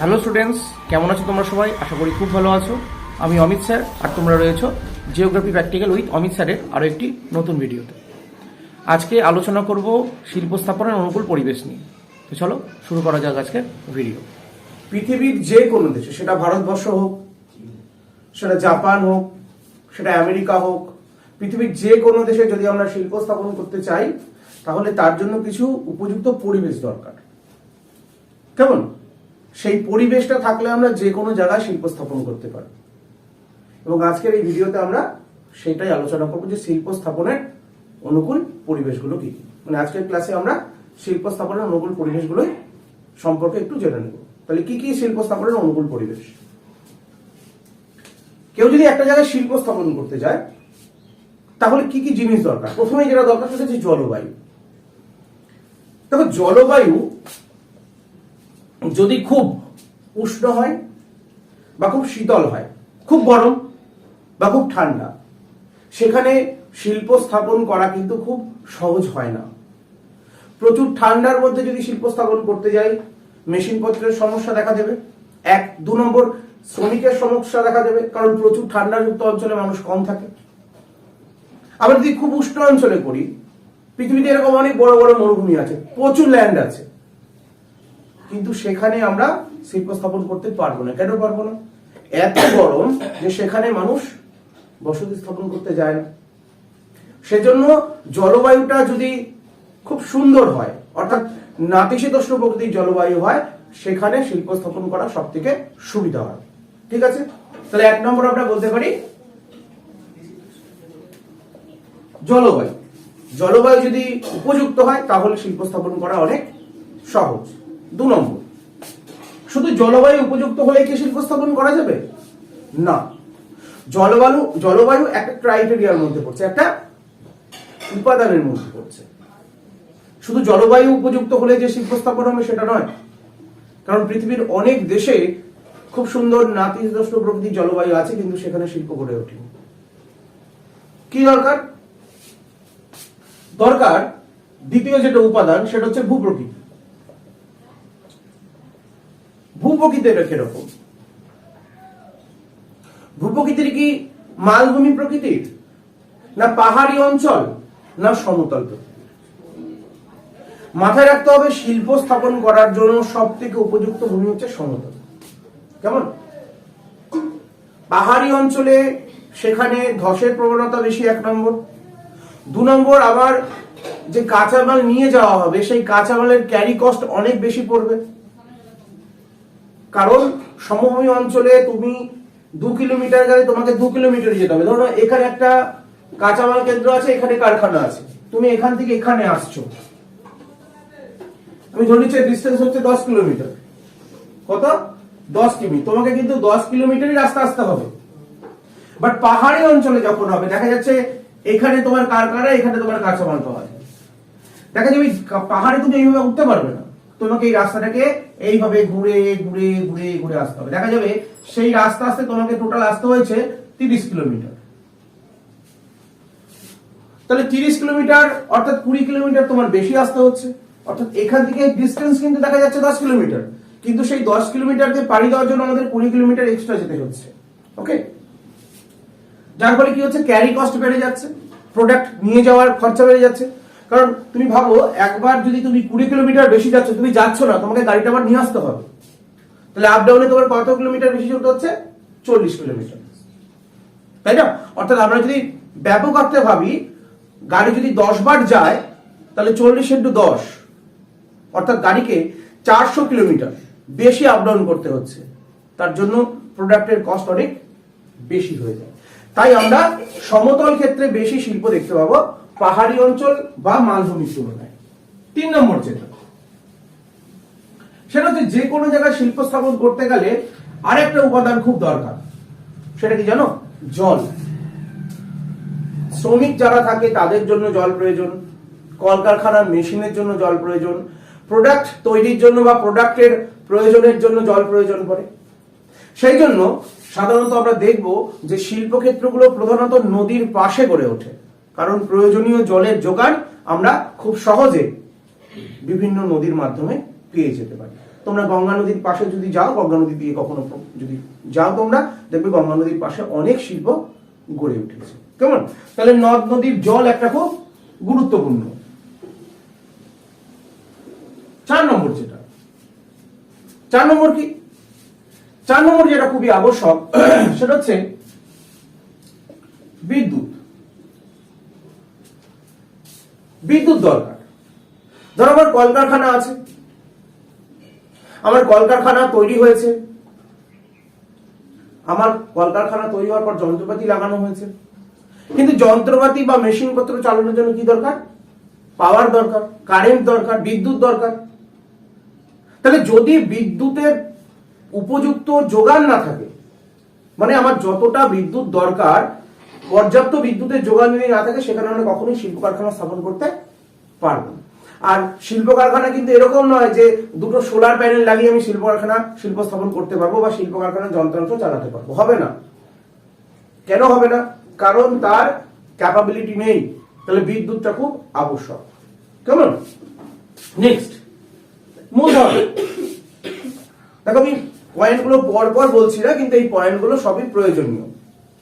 Hello students, কেমন আছো তোমরা সবাই? আশা করি খুব ভালো আছো। আমি অমিত স্যার, আর তোমরা রয়েছো জিওগ্রাফি প্র্যাকটিক্যাল উইথ অমিত স্যারের আরও একটি নতুন ভিডিওতে। আজকে আলোচনা করব শিল্প স্থাপনের অনুকূল পরিবেশ নিয়ে। তো চলো, শুরু করা যাক আজকে ভিডিও। পৃথিবীর যে কোনো দেশে, সেটা ভারতবর্ষ হোক, সেটা জাপান হোক, সেটা আমেরিকা হোক, পৃথিবীর যে কোনো দেশে যদি আমরা শিল্প স্থাপন করতে চাই, তাহলে তার জন্য কিছু উপযুক্ত পরিবেশ দরকার। কেমন? সেই পরিবেশটা থাকলে আমরা যে কোনো জায়গায় শিল্প স্থাপন করতে পারি। এবং আজকের এই ভিডিওতে আমরা সেটাই আলোচনা করব যে শিল্প স্থাপনের অনুকূল পরিবেশগুলো কি। মানে আজকের ক্লাসে আমরা শিল্প স্থাপনের অনুকূল পরিবেশগুলোই সম্পর্কে একটু জেনে নেব। তাহলে কি কি শিল্প স্থাপনের অনুকূল পরিবেশ? কেউ যদি একটা জায়গায় শিল্প স্থাপন করতে যায়, তাহলে কি কি জিনিস দরকার? প্রথমে যেটা দরকার সেটা হচ্ছে জলবায়ু। দেখো, জলবায়ু যদি খুব উষ্ণ হয় বা খুব শীতল হয়, খুব গরম বা খুব ঠান্ডা, সেখানে শিল্প স্থাপন করা কিন্তু খুব সহজ হয় না। প্রচুর ঠান্ডার মধ্যে যদি শিল্প স্থাপন করতে যাই মেশিনপত্রের সমস্যা দেখা দেবে। এক, দু নম্বর, শ্রমিকের সমস্যা দেখা দেবে, কারণ প্রচুর ঠান্ডাযুক্ত অঞ্চলে মানুষ কম থাকে। আবার যদি খুব উষ্ণ অঞ্চলে করি, পৃথিবীতে এরকম অনেক বড় বড় মরুভূমি আছে, প্রচুর ল্যান্ড আছে। কিন্তু সেখানে আমরা শিল্প স্থাপন করতে পারব না। কেন পারব না? এত গরম যে সেখানে মানুষ বসতি স্থাপন করতে যায় না। সেজন্য জলবায়ুটা যদি খুব সুন্দর হয়, অর্থাৎ নাতিশীতোষ্ণ প্রকৃতির জলবায়ু হয়, সেখানে শিল্প স্থাপন করা সব থেকে সুবিধা হয়। ঠিক আছে? তাহলে এক নম্বর আমরা বলতে পারি জলবায়ু। জলবায়ু যদি উপযুক্ত হয়, তাহলে শিল্প স্থাপন করা অনেক সহজ। দু নম্বর, শুধু জলবায়ু উপযুক্ত হলে কি শিল্প স্থাপন করা যাবে? না। জলবায়ু জলবায়ু একটা ক্রাইটেরিয়ার মধ্যে পড়ছে, একটা উপাদানের মধ্যে পড়ছে। শুধু জলবায়ু উপযুক্ত হলে যে শিল্প স্থাপন হবে সেটা নয়। কারণ পৃথিবীর অনেক দেশে খুব সুন্দর নাতিশীতোষ্ণ প্রকৃতির জলবায়ু আছে, কিন্তু সেখানে শিল্প গড়ে ওঠেনি। কি দরকার? দরকার দ্বিতীয় যেটা উপাদান, সেটা হচ্ছে ভূপ্রকৃতি। ভূপ্রকৃতি এটা কীরকম? ভূপ্রকৃতির কি মালভূমি প্রকৃতির না পাহাড়ি অঞ্চল? না সমতল মাথায় রাখতে হবে শিল্প স্থাপন করার জন্য সব থেকে উপযুক্ত ভূমি হচ্ছে সমতল। কেমন? পাহাড়ি অঞ্চলে সেখানে ধসের প্রবণতা বেশি এক নম্বর। দু নম্বর আবার যে কাঁচামাল নিয়ে যাওয়া হবে, সেই কাঁচামালের ক্যারি কস্ট অনেক বেশি পড়বে। কারণ সমভূমি অঞ্চলে তুমি দু কিলোমিটার গেলে তোমাকে দু কিলোমিটার যেতে হবে। ধরো এখানে একটা কাঁচামাল কেন্দ্র আছে, এখানে কারখানা আছে। তুমি এখান থেকে এখানে আসছো। আমি ধরে নিচ্ছি ডিস্টেন্স হচ্ছে দশ কিলোমিটার। কত? দশ কিমি। তোমাকে কিন্তু দশ কিলোমিটারই রাস্তা আসতে হবে। বাট পাহাড়ি অঞ্চলে যখন হবে, দেখা যাচ্ছে এখানে তোমার কারখানা, এখানে তোমার কাঁচামাল পাওয়া যায়। দেখা যাবে পাহাড়ে তুমি এইভাবে উঠতে পারবে না। তোমাকে এই রাস্তাটাকে এইভাবে ঘুরে ঘুরে ঘুরে ঘুরে আসতে হবে। দেখা যাবে সেই রাস্তা আসতে তোমাকে টোটাল আসতে হয়েছে তিরিশ কিলোমিটার। তাহলে তিরিশ কিলোমিটার, অর্থাৎ কুড়ি কিলোমিটার তোমার বেশি আসতে হচ্ছে। অর্থাৎ এখান থেকে ডিস্টেন্স কিন্তু দেখা যাচ্ছে দশ কিলোমিটার। কিন্তু সেই দশ কিলোমিটারকে পাড়ি দেওয়ার জন্য আমাদের কুড়ি কিলোমিটার এক্সট্রা যেতে হচ্ছে। ওকে যার ফলে কি হচ্ছে? ক্যারি কস্ট বেড়ে যাচ্ছে। প্রোডাক্ট নিয়ে যাওয়ার খরচা বেড়ে যাচ্ছে। কারণ তুমি ভাবো, একবার যদি তুমি কুড়ি কিলোমিটার বেশি যাচ্ছ, তুমি যাচ্ছ না, তোমাকে গাড়িটা আবার নিয়ে আসতে হবে। তাহলে আপ ডাউনে তোমার কত কিলোমিটার বেশি চলতে হচ্ছে, চল্লিশ কিলোমিটার। তাই না? অর্থাৎ আমরা যদি ব্যাপক অর্থে ভাবি, গাড়ি যদি দশ বার যায়, তাহলে চল্লিশ ইন্টু দশ, অর্থাৎ গাড়িকে চারশো কিলোমিটার বেশি আপ ডাউন করতে হচ্ছে। তার জন্য প্রোডাক্টের কস্ট অনেক বেশি হয়ে যায়। তাই আমরা সমতল ক্ষেত্রে বেশি শিল্প দেখতে পাবো। পাহাড়ি অঞ্চল বা মালভূমির তুলনায়। তিন নম্বর যেটা। সেটা হচ্ছে যে কোনো জায়গায় শিল্প স্থাপন করতে গেলে আরেকটা উপাদান খুব দরকার। সেটা কি জানো? জল। শ্রমিক যারা থাকে, তাদের জন্য জল প্রয়োজন। কলকারখানার মেশিনের জন্য জল প্রয়োজন। প্রোডাক্ট তৈরির জন্য বা প্রোডাক্টের প্রয়োজনের জন্য জল প্রয়োজন পড়ে। সেই জন্য সাধারণত আমরা দেখব যে শিল্পক্ষেত্রগুলো প্রধানত নদীর পাশে গড়ে ওঠে। কারণ প্রয়োজনীয় জলের যোগান আমরা খুব সহজে বিভিন্ন নদীর মাধ্যমে পেয়ে যেতে পারি। তোমরা গঙ্গা নদীর পাশে যদি যাও, গঙ্গা নদী দিয়ে কখনো যদি যাও তোমরা, দেখবে গঙ্গা নদীর পাশে অনেক শিল্প গড়ে উঠেছে। কেমন? তাহলে নদ নদীর জল একটা খুব গুরুত্বপূর্ণ। চার নম্বর যেটা। চার নম্বর কি? চার নম্বর যেটা খুবই আবশ্যক, সেটা হচ্ছে বিদ্যুৎ। বিদ্যুৎ দরকার। ধরো আমার কলকারখানা আছে। আমার কলকারখানা তৈরি হয়েছে। আমার কলকারখানা তৈরি হওয়ার পর যন্ত্রপাতি লাগানো হয়েছে। কিন্তু যন্ত্রপাতি বা মেশিন পত্র চালানোর জন্য কি দরকার? পাওয়ার দরকার, কারেন্ট দরকার, বিদ্যুৎ দরকার। তাহলে যদি বিদ্যুতের উপযুক্ত যোগান না থাকে মানে আমার যতটা বিদ্যুৎ দরকার পর্যাপ্ত বিদ্যুতের যোগান যদি না থাকে সেখানে আমরা কখনোই শিল্প কারখানা স্থাপন করতে পারব আর শিল্প কারখানা কিন্তু এরকম নয় যে দুটো সোলার প্যানেল লাগিয়ে আমি শিল্প কারখানা শিল্প স্থাপন করতে পারব বা শিল্প কারখানার যন্ত্রাংশ চালাতে পারব। হবে না। কেন হবে না? কারণ তার ক্যাপাবিলিটি নেই। তাহলে বিদ্যুৎটা খুব আবশ্যক। কেমন? নেক্সট মূলধন দেখো আমি পয়েন্টগুলো পর পর বলছি না, কিন্তু এই পয়েন্টগুলো সবই প্রয়োজনীয়।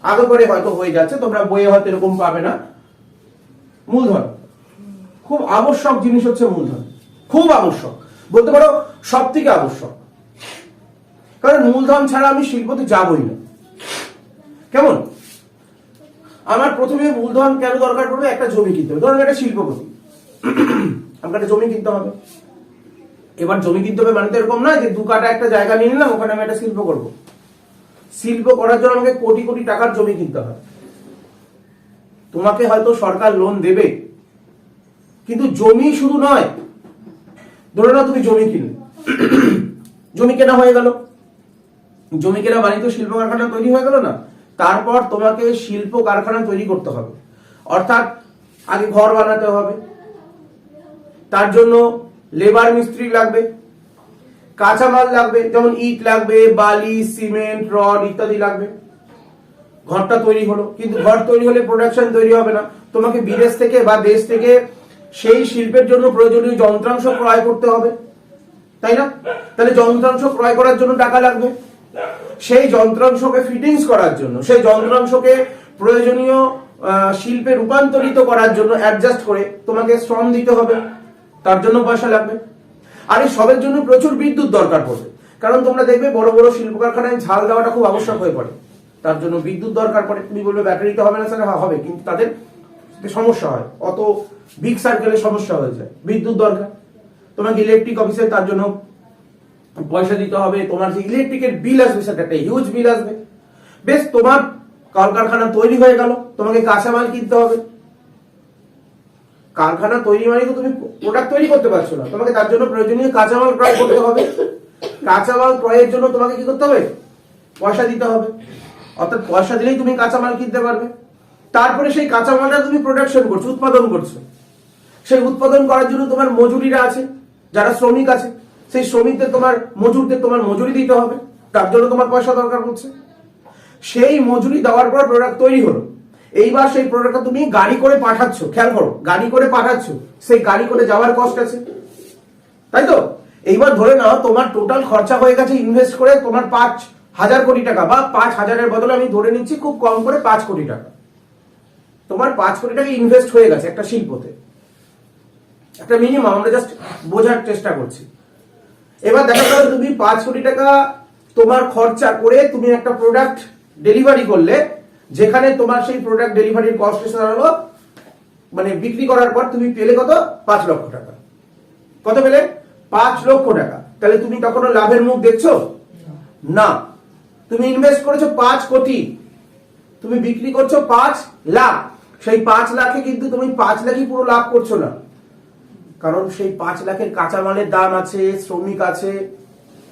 আগে পরে হয়তো হয়ে যাচ্ছে, তোমরা বইয়ে হয়তো এরকম পাবে না। মূলধন। খুব আবশ্যক জিনিস হচ্ছে মূলধন। খুব আবশ্যক। বলতে পারো সব থেকে আবশ্যক। কারণ মূলধন ছাড়া আমি শিল্পতে যাবই না। কেমন? আমার প্রথমে মূলধন কেন দরকার পড়বে একটা জমি কিনতে হবে। ধরুন একটা শিল্পপতি। আমাকে একটা জমি কিনতে হবে। এবার জমি কিনতে হবে মানে তো এরকম না যে দু কাটা একটা জায়গা নিয়ে নিলাম, ওখানে আমি একটা শিল্প করব। শিল্প করার জন্য আমাকে কোটি কোটি টাকার জমি কিনতে হয়। তোমাকে হয়তো সরকার লোন দেবে, কিন্তু জমি শুধু নয়, ধরে নাও তুমি জমি কিনলে। জমি কেনা হয়ে গেল। জমি কেনা মানে তো শিল্প কারখানা তৈরি হয়ে গেল না। তারপর তোমাকে শিল্প কারখানা তৈরি করতে হবে। অর্থাৎ আগে ঘর বানাতে হবে। তার জন্য লেবার মিস্ত্রি লাগবে। কাঁচামাল লাগবে, যেমন ইট লাগবে, বালি, সিমেন্ট, রড ইত্যাদি লাগবে। ঘরটা তৈরি হলো, কিন্তু ঘর তৈরি হলে প্রোডাকশন তৈরি হবে না। তোমাকে বিদেশ থেকে বা দেশ থেকে সেই শিল্পের জন্য প্রয়োজনীয় যন্ত্রাংশ ক্রয় করতে হবে, তাই না? তাহলে যন্ত্রাংশ ক্রয় করার জন্য টাকা লাগবে। সেই যন্ত্রাংশকে ফিটিংস করার জন্য, সেই যন্ত্রাংশকে প্রয়োজনীয় শিল্পে রূপান্তরিত করার জন্য অ্যাডজাস্ট করে তোমাকে শ্রম দিতে হবে। তার জন্য পয়সা লাগবে। আর এই সবের জন্য প্রচুর বিদ্যুৎ দরকার পড়বে। কারণ তোমরা দেখবে বড় বড় শিল্প কারখানায় ঝাল দেওয়াটা খুব আবশ্যক হয়ে পড়ে। তার জন্য বিদ্যুৎ দরকার পড়ে। তুমি বলবে ব্যাটারিতে হবে না স্যার হ্যাঁ হবে। কিন্তু তাদের সমস্যা হয়। অত বিগ সার্কেলে সমস্যা হয়ে যায়। বিদ্যুৎ দরকার। তোমাকে ইলেকট্রিক অফিসে তার জন্য পয়সা দিতে হবে। তোমার যে ইলেকট্রিকের বিল আসবে, সেটা একটা হিউজ বিল আসবে। বেশ, তোমার কলকারখানা তৈরি হয়ে গেল। তোমাকে কাঁচামাল কিনতে হবে। কারখানা তৈরি মানে তুমি প্রোডাক্ট তৈরি করতে পারছ না। তোমাকে তার জন্য প্রয়োজনীয় কাঁচামাল ক্রয় করতে হবে। কাঁচামাল ক্রয়ের জন্য তোমাকে কি করতে হবে? পয়সা দিতে হবে। অর্থাৎ পয়সা দিলেই তুমি কাঁচামাল কিনতে পারবে। তারপরে সেই কাঁচামালটা তুমি প্রোডাকশন করছ, উৎপাদন করছ। সেই উৎপাদন করার জন্য তোমার মজুরিরা আছে, যারা শ্রমিক আছে। সেই শ্রমিকদের তোমার মজুরদের তোমার মজুরি দিতে হবে। তার জন্য তোমার পয়সা দরকার হচ্ছে। সেই মজুরি দেওয়ার পর প্রোডাক্ট তৈরি হলো। এইবার সেই প্রোডাক্টটা তুমি গাড়ি করে পাঠাচ্ছ, খেয়াল করো, গাড়ি করে পাঠাচ্ছ, সেই গাড়ি করে যাওয়ার কষ্ট আছে। তাই তো? এইবার ধরে নাও, তোমার টোটাল খরচা হয়ে গেছে ইনভেস্ট করে তোমার পাঁচ হাজার কোটি টাকা, বা পাঁচ হাজারের বদলে আমি ধরে নিচ্ছি খুব কম করে পাঁচ কোটি টাকা। তোমার পাঁচ কোটি টাকা ইনভেস্ট হয়ে গেছে একটা শিল্পতে। একটা মিনিমাম আমরা জাস্ট বোঝার চেষ্টা করছি। এবার দেখা গেল তুমি পাঁচ কোটি টাকা তোমার খরচা করে তুমি একটা প্রোডাক্ট ডেলিভারি করলে যেখানে তোমার সেই প্রোডাক্ট ডেলিভারির কস্ট এসে দাঁড়াল মানে বিক্রি করার পর তুমি পেলে কত? পাঁচ লক্ষ টাকা। কত পেলে? পাঁচ লক্ষ টাকা। তাহলে তুমি তখনও লাভের মুখ দেখছ? না। তুমি ইনভেস্ট করেছ পাঁচ কোটি। তুমি বিক্রি করছ পাঁচ লাখ। সেই পাঁচ লাখে কিন্তু তুমি পাঁচ লাখই পুরো লাভ করছ না। কারণ সেই পাঁচ লাখের কাঁচামালের দাম আছে, শ্রমিক আছে।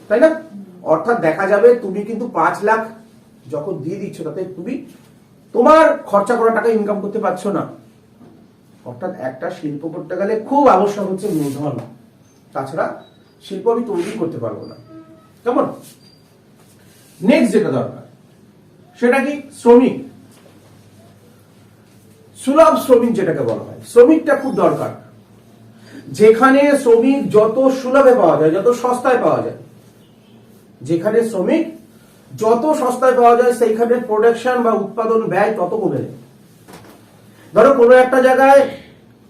তাই না? অর্থাৎ দেখা যাবে তুমি কিন্তু পাঁচ লাখ যখন দিয়ে দিচ্ছ, তাতে তুমি তোমার খরচা করা টাকা ইনকাম করতে পারছ না। অর্থাৎ একটা শিল্প করতে গেলে খুব আবশ্যক হচ্ছে মূলধন তাছাড়া শিল্প আমি তৈরি করতে পারব না। কেমন? নেক্সট যেটা দরকার, সেটা কি? শ্রমিক। সুলভ শ্রমিক যেটাকে বলা হয়। শ্রমিকটা খুব দরকার। যেখানে শ্রমিক যত সুলভে পাওয়া যায়, যত সস্তায় পাওয়া যায়, যেখানে শ্রমিক যত সস্তায় পাওয়া যায়, সেইখানে প্রোডাকশন বা উৎপাদন ব্যয় তত কমে ধরো, কোনো একটা জায়গায়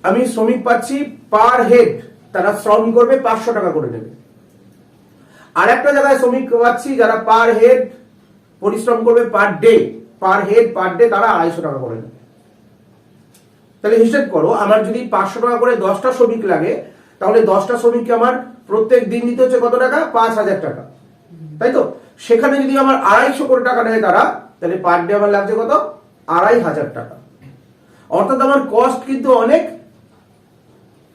আমি শ্রমিক পাচ্ছি পার হেড তারা শ্রম করবে পাঁচশো টাকা করে নেবে। আর একটা জায়গায় শ্রমিক পাচ্ছি, যারা পার হেড পরিশ্রম করবে per day per head per day তারা আড়াইশো টাকা করে নেবে। তাহলে হিসেব করো, আমার যদি পাঁচশো টাকা করে দশটা শ্রমিক লাগে, তাহলে দশটা শ্রমিককে আমার প্রত্যেক দিন দিতে হচ্ছে কত টাকা? পাঁচ হাজার টাকা। তাই তো? সেখানে যদি আমার আড়াইশো কোটি টাকা নেয় তারা, তাহলে পার ডে আমার লাগছে কত? আড়াই হাজার টাকা। অর্থাৎ আমার কস্ট কিন্তু অনেক।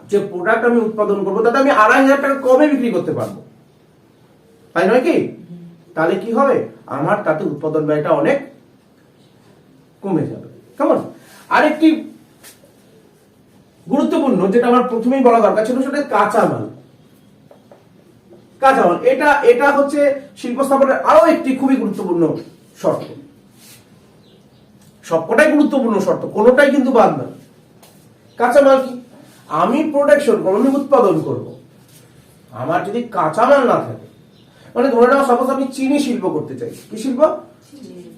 যে প্রোডাক্ট আমি উৎপাদন করব, তাতে আমি আড়াই হাজার টাকা কমে বিক্রি করতে পারব। তাই নয় কি? তাহলে কি হবে? আমার তাতে উৎপাদন ব্যয়টা অনেক কমে যাবে। কেমন? আরেকটি গুরুত্বপূর্ণ, যেটা আমার প্রথমেই বলা দরকার ছিল সেটা কাঁচামাল। কাঁচামাল এটা এটা হচ্ছে শিল্প স্থাপনের আরও একটি খুবই গুরুত্বপূর্ণ শর্ত। সবকটাই গুরুত্বপূর্ণ শর্ত, কোনোটাই কিন্তু বাদ না। কাঁচামাল কি? আমি প্রোডাকশন করব আমি উৎপাদন করব। আমার যদি কাঁচামাল না থাকে মানে ধরে নাও সাপোজ আমি চিনি শিল্প করতে চাই। কি শিল্প?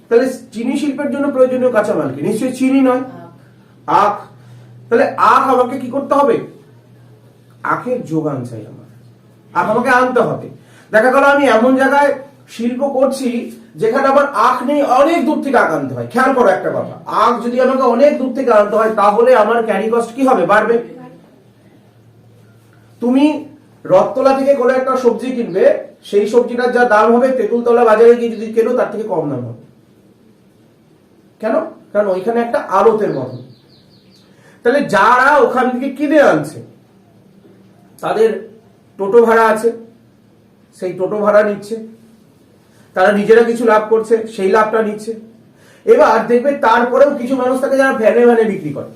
তাহলে চিনি শিল্পের জন্য প্রয়োজনীয় কাঁচামাল কি? নিশ্চয়ই চিনি নয়। আখ। তাহলে আখ আমাকে কি করতে হবে? আখের যোগান চাই আমার। আমাকে আনতে হবে। দেখা গেল আমি এমন জায়গায় শিল্প করছি যেখানে আমার আখ নেই অনেক দূর থেকে আখ আনতে হয়। খেয়াল করো একটা কথা, আখ যদি আমাকে অনেক দূর থেকে আনতে হয়, তাহলে আমার ক্যারি কস্ট কি হবে? বাড়বে। তুমি রথতলা থেকে কোনো একটা সবজি কিনবে, সেই সবজিটার যা দাম হবে তেঁতুলতলা বাজারে গিয়ে যদি কেনো, তার থেকে কম দাম হবে। কেন? কারণ ওইখানে একটা আড়তের মতন তাহলে যারা ওখান থেকে কিনে আনছে, তাদের টোটো ভাড়া আছে, সেই টোটো ভাড়া নিচ্ছে। তারা নিজেরা কিছু লাভ করছে, সেই লাভটা নিচ্ছে। এবার দেখবে তারপরেও কিছু মানুষ থাকে যারা ভ্যানে ভ্যানে বিক্রি করে।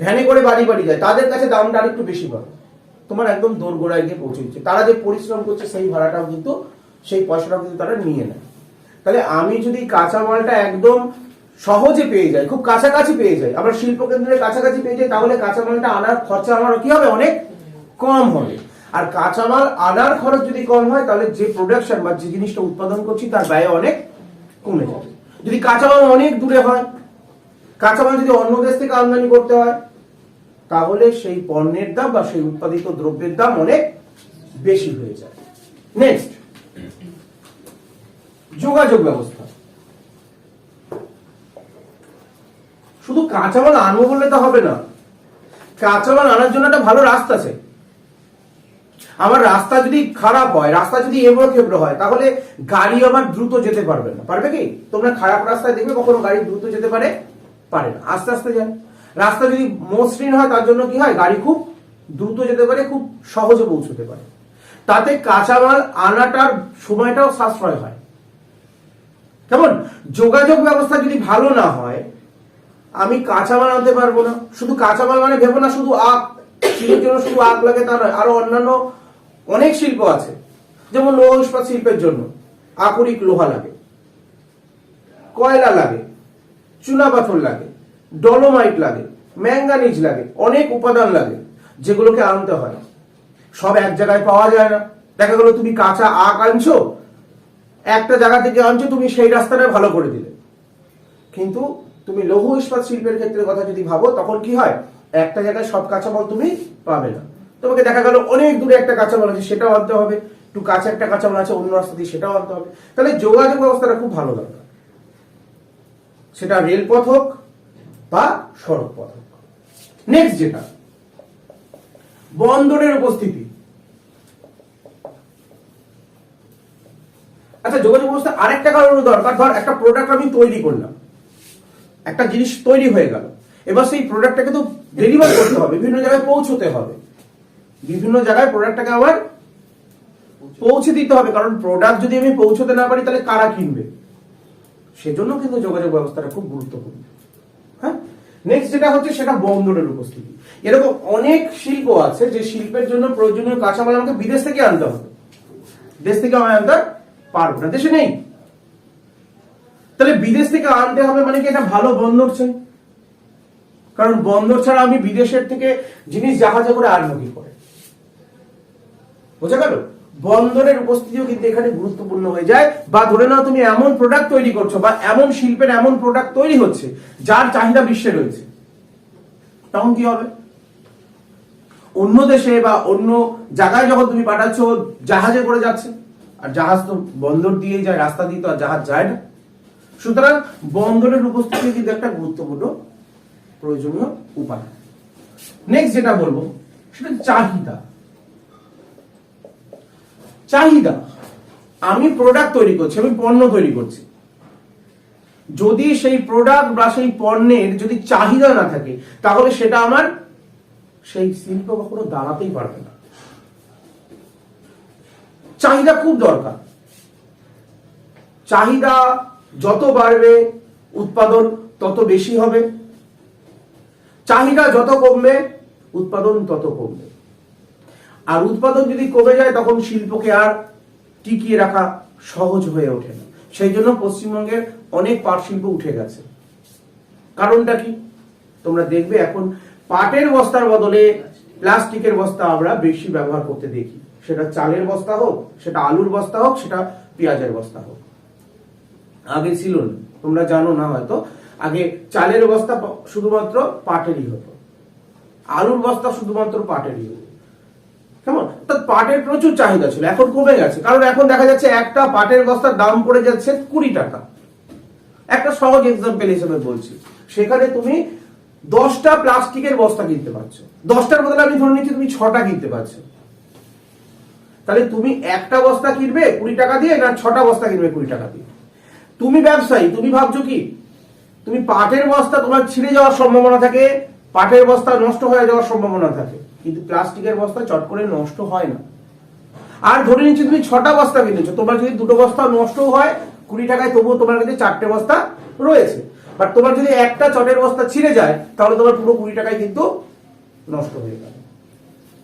ভ্যানে করে বাড়ি বাড়ি যায়, তাদের কাছে দামটা আর একটু বেশি পাবে তোমার একদম দোরগোড়ায় গিয়ে পৌঁছে দিচ্ছে। তারা যে পরিশ্রম করছে, সেই ভাড়াটাও কিন্তু, সেই পয়সাটাও কিন্তু তারা নিয়ে নেয়। তাহলে আমি যদি কাঁচা মালটা একদম সহজে পেয়ে যাই, খুব কাছাকাছি পেয়ে যাই, আমার শিল্প কেন্দ্রের কাছাকাছি পেয়ে যাই, তাহলে কাঁচা মালটা আনার খরচা আমার কি হবে অনেক? কম হবে। আর কাঁচামাল আনার খরচ যদি কম হয়, তাহলে যে প্রোডাকশন বা যে জিনিসটা উৎপাদন করছি, তার ব্যয় অনেক কমে যাবে। যদি কাঁচামাল অনেক দূরে হয়, কাঁচামাল যদি অন্য দেশ থেকে আমদানি করতে হয়, তাহলে সেই পণ্যের দাম বা সেই উৎপাদিত দ্রব্যের দাম অনেক বেশি হয়ে যায়। নেক্সট যোগাযোগ ব্যবস্থা। শুধু কাঁচামাল আনব বললে তো হবে না। কাঁচামাল আনার জন্য একটা ভালো রাস্তা আছে। আমার রাস্তা যদি খারাপ হয়, রাস্তা যদি এবড়ো খেবড়ো হয়, তাহলে গাড়ি আমার দ্রুত যেতে পারবে না। পারবে কি? তোমরা খারাপ রাস্তায় দেখবে কখনো গাড়ি দ্রুত যেতে পারে? পারে না। আস্তে আস্তে যায়। রাস্তা যদি মসৃণ হয়, তার জন্য কি হয়? গাড়ি খুব দ্রুত যেতে পারে, খুব সহজে পৌঁছতে পারে। তাতে কাঁচামাল আনাটার সময়টাও সাশ্রয় হয়। কেমন? যোগাযোগ ব্যবস্থা যদি ভালো না হয়, আমি কাঁচামাল আনতে পারব না। শুধু কাঁচামাল মানে ভেবো না, শুধু আখ শিল্পের জন্য শুধু আখ লাগে তা নয়, আরও অন্যান্য অনেক শিল্প আছে, যেমন লৌহ ইস্পাত শিল্পের জন্য। আকরিক লোহা লাগে, কয়লা লাগে, চুনা পাথর লাগে, ডলোমাইট লাগে, ম্যাঙ্গানিজ লাগে, অনেক উপাদান লাগে, যেগুলোকে আনতে হয়। সব এক জায়গায় পাওয়া যায় না। দেখা গেলো তুমি কাঁচা আখ আনছো, একটা জায়গা থেকে আনছো, তুমি সেই রাস্তাটা ভালো করে দিলে। কিন্তু তুমি লৌহ ইস্পাত শিল্পের ক্ষেত্রে কথা যদি ভাবো, তখন কি হয়? একটা জায়গায় সব কাঁচামাল তুমি পাবে না। তোমাকে দেখা গেল অনেক দূরে একটা কাঁচামাল আছে, সেটাও আনতে হবে। একটু কাছে একটা কাঁচামাল আছে, অন্য রাস্তা দিয়ে সেটাও আনতে হবে। তাহলে যোগাযোগ ব্যবস্থাটা খুব ভালো দরকার। সেটা রেলপথ হোক বা সড়ক পথ হোক। নেক্সট যেটা, বন্দরের উপস্থিতি। আচ্ছা যোগাযোগ ব্যবস্থা আরেকটা কারণ দরকার। ধর, একটা প্রোডাক্ট আমি তৈরি করলাম। একটা জিনিস তৈরি হয়ে গেল। এবার সেই প্রোডাক্টটাকে তো ডেলিভার করতে হবে, বিভিন্ন জায়গায় পৌঁছতে হবে। বিভিন্ন জায়গায় প্রোডাক্টটাকে আবার পৌঁছে দিতে হবে। কারণ প্রোডাক্ট যদি আমি পৌঁছতে না পারি, তাহলে কারা কিনবে? সেজন্য কিন্তু যোগাযোগ ব্যবস্থাটা খুব গুরুত্বপূর্ণ। হ্যাঁ? নেক্সট যেটা হচ্ছে, সেটা বন্দরের উপস্থিতি। এরকম অনেক শিল্প আছে যে শিল্পের জন্য প্রয়োজনীয় কাঁচামাল আমাকে বিদেশ থেকে আনতে হবে। দেশ থেকে আমি আনতে পারব না। দেশে নেই। তাহলে বিদেশ থেকে আনতে হবে মানে কি এটা ভালো বন্দর চাই? কারণ বন্দর ছাড়া আমি বিদেশের থেকে জিনিস জাহাজে করে আনব কি করে? বোঝা গেল? বন্দরের উপস্থিতিও কিন্তু এখানে গুরুত্বপূর্ণ হয়ে যায়। বা ধরে নাও তুমি এমন প্রোডাক্ট তৈরি করছ বা এমন শিল্পের এমন প্রোডাক্ট তৈরি হচ্ছে যার চাহিদা বিশ্বে রয়েছে। তখন কি হবে? অন্য দেশে বা অন্য জায়গায় যখন তুমি পাঠাচ্ছ, জাহাজে করে যাচ্ছে। আর জাহাজ তো বন্দর দিয়ে যায়, রাস্তা দিয়ে তো আর জাহাজ যায় না। সুতরাং বন্দরের উপস্থিতি কিন্তু একটা গুরুত্বপূর্ণ প্রয়োজনীয় উপায়। নেক্সট যেটা বলব, সেটা চাহিদা। চাহিদা। আমি প্রোডাক্ট তৈরি করছি, আমি পণ্য তৈরি করছি। যদি সেই প্রোডাক্ট বা সেই পণ্যের যদি চাহিদা না থাকে, তাহলে সেটা আমার সেই শিল্প কখনো দাঁড়াতেই পারবে না। চাহিদা খুব দরকার। চাহিদা যত বাড়বে, উৎপাদন তত বেশি হবে। চাহিদা যত কমবে, উৎপাদন তত কমবে। আর উৎপাদন যদি কমে যায়, তখন শিল্পকে আর টিকিয়ে রাখা সহজ হয়ে ওঠে না। সেই জন্য পশ্চিমবঙ্গের অনেক পাট শিল্প উঠে গেছে। কারণটা কি? তোমরা দেখবে এখন পাটের বস্তার বদলে প্লাস্টিকের বস্তা আমরা বেশি ব্যবহার করতে দেখি। সেটা চালের বস্তা হোক, সেটা আলুর বস্তা হোক, সেটা পেঁয়াজের বস্তা হোক। আগে ছিল না। তোমরা জানো না হয়তো। আগে চালের বস্তা শুধুমাত্র পাটেরই হতো। আলুর বস্তা শুধুমাত্র পাটেরই হতো। কেমন তা পাটের প্রচুর চাহিদা ছিল, এখন কমে গেছে। কারণ এখন দেখা যাচ্ছে একটা পাটের বস্তার দাম পড়ে যাচ্ছে কুড়ি টাকা। একটা সহজ এক্সাম্পল হিসেবে বলছি। সেখানে তুমি দশটা প্লাস্টিকের বস্তা কিনতে পারছ। দশটার বদলে আমি ধরে নিচ্ছি তুমি ছটা কিনতে পারছ। তাহলে তুমি একটা বস্তা কিনবে কুড়ি টাকা দিয়ে না ছটা বস্তা কিনবে কুড়ি টাকা দিয়ে? তুমি ব্যবসায়ী, তুমি ভাবছ কি? তুমি পাটের বস্তা তোমার ছিঁড়ে যাওয়ার সম্ভাবনা থাকে, পাটের বস্তা নষ্ট হয়ে যাওয়ার সম্ভাবনা থাকে। কিন্তু প্লাস্টিকের বস্তা চট করে নষ্ট হয় না। আর ধরে নিচ্ছি তুমি ছটা বস্তা কিনেছো, তোমার যদি দুটো বস্তা নষ্ট হয়, কুড়ি টাকায় তবুও তোমার কাছে চারটে বস্তা রয়েছে। বাট তোমার যদি একটা চটের বস্তা ছিঁড়ে যায়, তাহলে তোমার পুরো কুড়ি টাকায় কিন্তু নষ্ট হয়ে গেল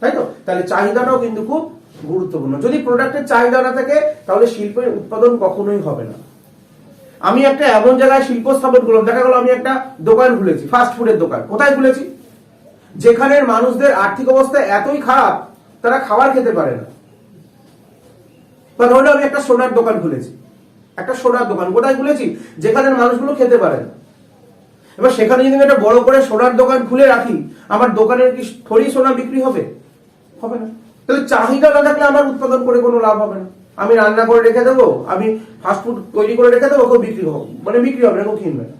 তাই তো? তাহলে চাহিদাটাও কিন্তু খুব গুরুত্বপূর্ণ। যদি প্রোডাক্টের চাহিদা না থাকে, তাহলে শিল্পের উৎপাদন কখনোই হবে না। আমি একটা এমন জায়গায় শিল্প স্থাপন করলাম, দেখা গেল আমি একটা দোকান খুলেছি ফাস্ট ফুডের দোকান। কোথায় খুলেছি? যেখানের মানুষদের আর্থিক অবস্থা এতই খারাপ, তারা খাবার খেতে পারে না। বা ধরো আমি একটা সোনার দোকান খুলেছি। একটা সোনার দোকান, কোথায় খুলেছি? যেখানের মানুষগুলো খেতে পারে না। এবার সেখানে যদি আমি একটা বড় করে সোনার দোকান খুলে রাখি, আমার দোকানের কি থরি সোনা বিক্রি হবে? হবে না। তাহলে চাহিদা না থাকলে আমার উৎপাদন করে কোনো লাভ হবে না। আমি রান্না করে রেখে দেবো, আমি ফাস্টফুড তৈরি করে রেখে দেবো, কেউ বিক্রি হবে মানে বিক্রি হবে না, কেউ কিনবে না।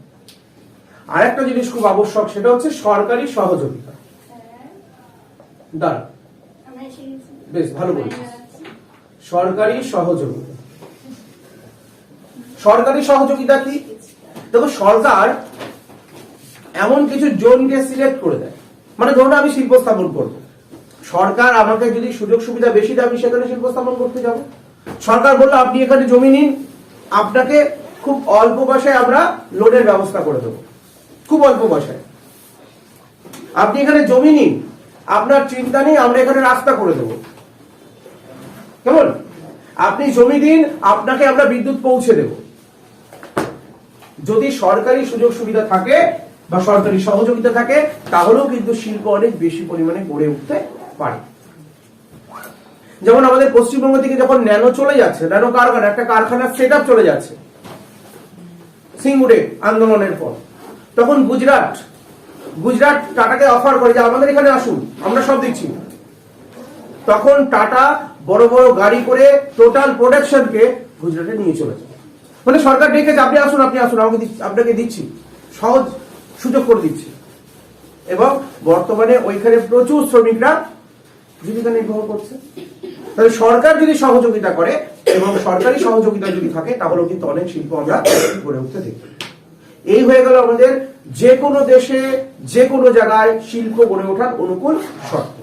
আরেকটা জিনিস খুব আবশ্যক, সেটা হচ্ছে সরকারি সহযোগিতা। দাঁড়া বেশ, ভালো বলেছিস। সরকারি সহযোগিতা। সরকারি সহযোগিতা কি? দেখো, সরকার এমন কিছু জোনকে সিলেক্ট করে দেয়। মানে ধরুন আমি শিল্প স্থাপন করব। সরকার আমাকে যদি সুযোগ সুবিধা বেশি দেয়, আমি সেখানে শিল্প স্থাপন করতে যাব। সরকার বলল, আপনি এখানে জমি নিন। আপনাকে খুব অল্প পয়সায় আমরা লোনের ব্যবস্থা করে দেবো। খুব অল্প পয়সায় আপনি এখানে জমি নিন। আপনার চিন্তা নেই, আমরা এখানে রাস্তা করে দেবো। কেমন? আপনি জমি দিন, আপনাকে আমরা বিদ্যুৎ পৌঁছে দেব। যদি সরকারি সুযোগ সুবিধা থাকে বা সরকারি সহযোগিতা থাকে, তাহলেও কিন্তু শিল্প অনেক বেশি পরিমাণে গড়ে উঠতে পারে। যেমন আমাদের পশ্চিমবঙ্গ থেকে যখন ন্যানো চলে যাচ্ছে, ন্যানো কারখানা, একটা কারখানার সেট চলে যাচ্ছে। সিঙ্গুরে আন্দোলনের পর। তখন গুজরাট গুজরাট টাটাকে অফার করে যে, আমাদের এখানে আসুন, আমরা সব দিচ্ছি। তখন টাটা বড় বড় গাড়ি করে টোটাল প্রোডাকশনকে গুজরাটে নিয়ে চলে যায়। মানে সরকার ডেকেছে আপনি আসুন আপনি আসুন, আমাকে আপনাকে দিচ্ছি। সহজ সুযোগ করে দিচ্ছি। এবং বর্তমানে ওইখানে প্রচুর শ্রমিকরা জীবিকা নির্বাহ করছে। তাহলে সরকার যদি সহযোগিতা করে, এবং সরকারি সহযোগিতা যদি থাকে, তাহলেও কিন্তু অনেক শিল্প আমরা গড়ে উঠতে দেখি এই হয়ে গেল আমাদের যে কোনো দেশে যে কোনো জায়গায় শিল্প গড়ে ওঠার অনুকূল শর্ত।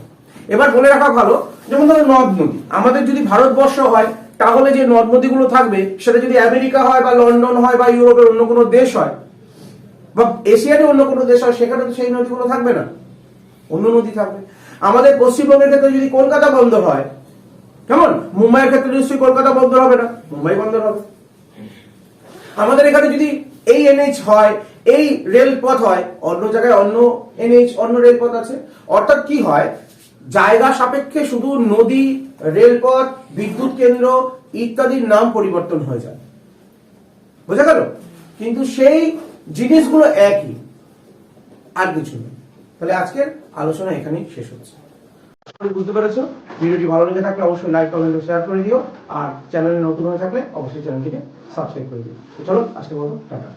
এবার বলে রাখা ভালো, যেমন ধরো নদ নদী। আমাদের যদি ভারতবর্ষ হয়, তাহলে যে নদ নদীগুলো থাকবে, সেটা যদি আমেরিকা হয় বা লন্ডন হয় বা ইউরোপের অন্য কোনো দেশ হয়, বা এশিয়ার অন্য কোনো দেশ হয়, সেখানে তো সেই নদীগুলো থাকবে না। অন্য নদী থাকবে। আমাদের পশ্চিমবঙ্গের ক্ষেত্রে যদি কলকাতা বন্দর হয়, কেমন? মুম্বাইয়ের ক্ষেত্রে নিশ্চয়ই কলকাতা বন্দর হবে না। মুম্বাই বন্দর হবে। আমাদের এখানে যদি এই এনএইচ হয়, এই রেলপথ হয়, অন্য জায়গায় অন্য এনএইচ অন্য রেলপথ আছে। অর্থাৎ কি হয়? জায়গা সাপেক্ষে শুধু নদী, রেলপথ, বিদ্যুৎ কেন্দ্র ইত্যাদির নাম পরিবর্তন হয়ে যায়। বোঝা গেল? কিন্তু সেই জিনিসগুলো একই, আর কিছু নেই। তাহলে আজকের আলোচনা এখানেই শেষ হচ্ছে। বুঝতে পেরেছ? ভিডিওটি ভালো লেগে থাকলে অবশ্যই লাইক কমেন্ট শেয়ার করে দিও। আর চ্যানেলে নতুন হয়ে থাকলে অবশ্যই চ্যানেলটিকে সাবস্ক্রাইব করে দিও। চলো আজকে বলো টাটা।